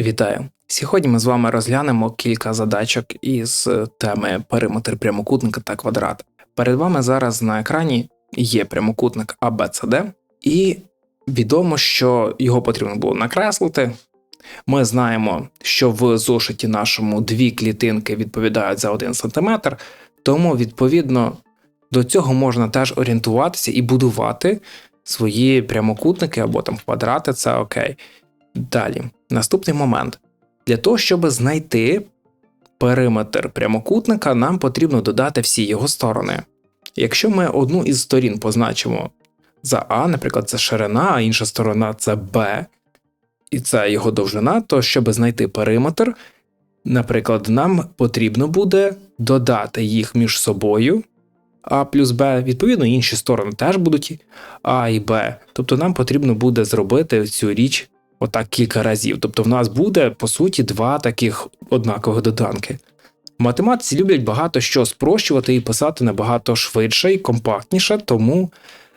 Вітаю! Сьогодні ми з вами розглянемо кілька задачок із теми периметр прямокутника та квадрата. Перед вами зараз на екрані є прямокутник ABCD, і відомо, що його потрібно було накреслити. Ми знаємо, що в зошиті нашому дві клітинки відповідають за 1 см, тому, відповідно, до цього можна теж орієнтуватися і будувати свої прямокутники або там квадрати, це окей. Далі, наступний момент. Для того, щоб знайти периметр прямокутника, нам потрібно додати всі його сторони. Якщо ми одну із сторін позначимо за А, наприклад, це ширина, а інша сторона це Б, і це його довжина, то щоб знайти периметр, наприклад, нам потрібно буде додати їх між собою. А плюс Б, відповідно, інші сторони теж будуть А і Б. Тобто нам потрібно буде зробити цю річ отак кілька разів. Тобто в нас буде, по суті, два таких однакових доданки. Математиці люблять багато що спрощувати і писати набагато швидше і компактніше, тому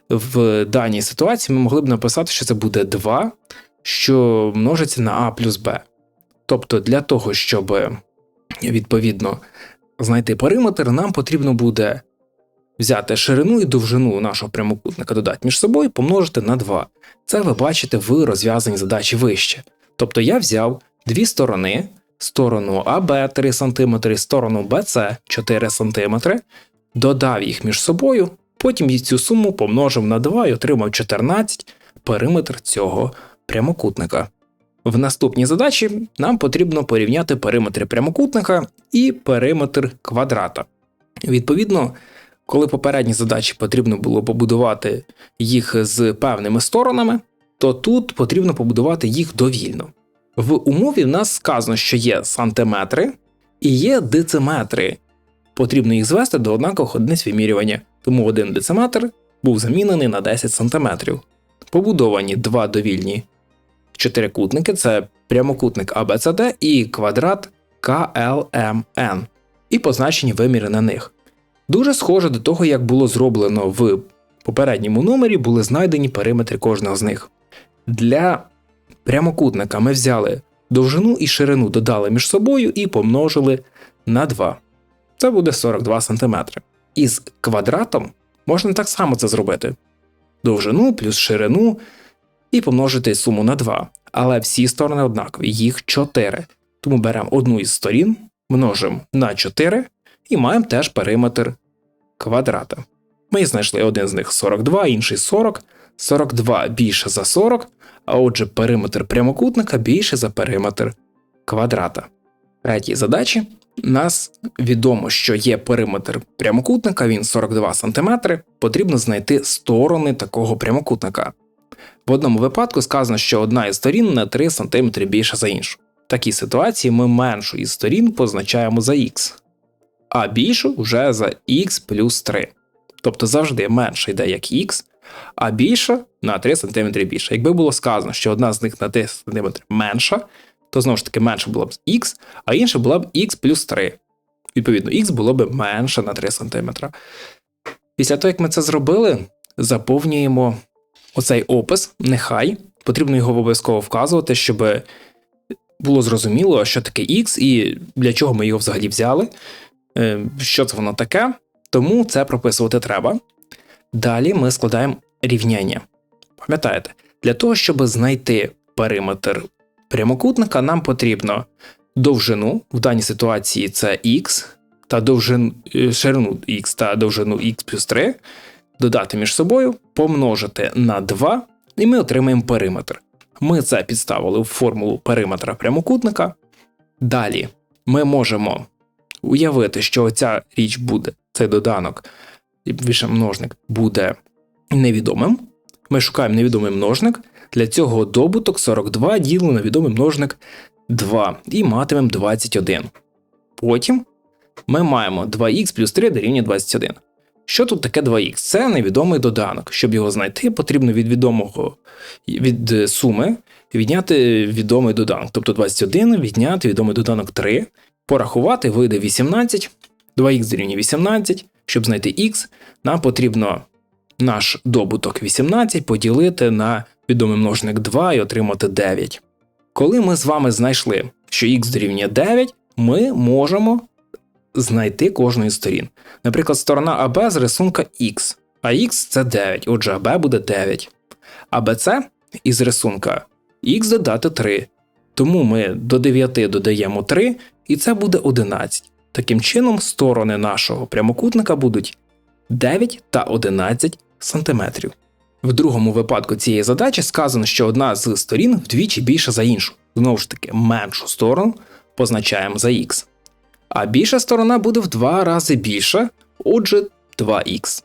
в даній ситуації ми могли б написати, що це буде 2, що множиться на А плюс Б. Тобто, для того, щоб відповідно знайти периметр, нам потрібно буде взяти ширину і довжину нашого прямокутника, додати між собою, помножити на 2. Це ви бачите в розв'язанні задачі вище. Тобто я взяв дві сторони, сторону АБ 3 см сторону БЦ 4 см, додав їх між собою, потім цю суму помножив на 2 і отримав 14 периметр цього прямокутника. В наступній задачі нам потрібно порівняти периметри прямокутника і периметр квадрата. Відповідно, коли попередні задачі потрібно було побудувати їх з певними сторонами, то тут потрібно побудувати їх довільно. В умові в нас сказано, що є сантиметри і є дециметри. Потрібно їх звести до однакових одиниць вимірювання, тому один дециметр був замінений на 10 сантиметрів. Побудовані два довільні чотирикутники це прямокутник ABCD і квадрат KLMN, і позначені виміри на них. Дуже схоже до того, як було зроблено в попередньому номері, були знайдені периметри кожного з них. Для прямокутника ми взяли довжину і ширину додали між собою і помножили на 2. Це буде 42 см. Із квадратом можна так само це зробити: довжину плюс ширину і помножити суму на 2. Але всі сторони однакові, їх 4. Тому беремо одну із сторін, множимо на 4 і маємо теж периметр квадрата. Ми знайшли один з них 42, інший 40, 42 більше за 40, а отже, периметр прямокутника більше за периметр квадрата. Третій задачі нас відомо, що є периметр прямокутника, він 42 см, потрібно знайти сторони такого прямокутника. В одному випадку сказано, що одна із сторін на 3 см більша за іншу. В такій ситуації ми меншу із сторін позначаємо за х а більшу вже за x плюс 3. Тобто завжди менше йде як x, а більша на 3 см більше. Якби було сказано, що одна з них на 3 см менша, то знову ж таки менше було б x, а інша була б x плюс 3. Відповідно, x було б менше на 3 см. Після того, як ми це зробили, заповнюємо оцей опис, нехай. Потрібно його обов'язково вказувати, щоб було зрозуміло, що таке x і для чого ми його взагалі взяли. Е, що це воно таке, тому це прописувати треба. Далі ми складаємо рівняння. Пам'ятаєте, для того, щоб знайти периметр прямокутника, нам потрібно довжину, в даній ситуації це х, та довжину, е, ширину х та довжину х плюс 3, додати між собою, помножити на 2, і ми отримаємо периметр. Ми це підставили в формулу периметра прямокутника. Далі ми можемо уявити, що ця річ буде, цей доданок, більше множник буде невідомим. Ми шукаємо невідомий множник. Для цього добуток 42 ділимо на відомий множник 2 і матимемо 21. Потім ми маємо 2х плюс 3 дорівнює 21. Що тут таке 2х? Це невідомий доданок. Щоб його знайти, потрібно від відомого від суми відняти відомий доданок. Тобто 21 відняти відомий доданок 3 порахувати, вийде 18, 2х дорівнює 18. Щоб знайти х, нам потрібно наш добуток 18 поділити на відомий множник 2 і отримати 9. Коли ми з вами знайшли, що х дорівнює 9, ми можемо знайти кожну із сторін. Наприклад, сторона АБ з рисунка Х, а Х це 9, отже АБ буде 9. А БЦ із рисунка Х додати 3. Тому ми до 9 додаємо 3, і це буде 11. Таким чином, сторони нашого прямокутника будуть 9 та 11 см. В другому випадку цієї задачі сказано, що одна з сторін вдвічі більша за іншу. Знову ж таки, меншу сторону позначаємо за х. А більша сторона буде в два рази більша, отже, 2х.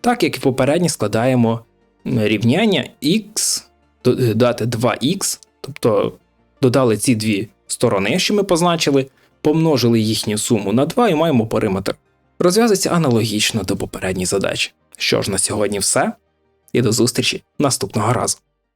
Так як і попередньо складаємо рівняння х додати 2х, тобто додали ці дві сторони, що ми позначили, помножили їхню суму на 2 і маємо периметр. Розв'язується аналогічно до попередньої задачі. Що ж, на сьогодні все, і до зустрічі наступного разу.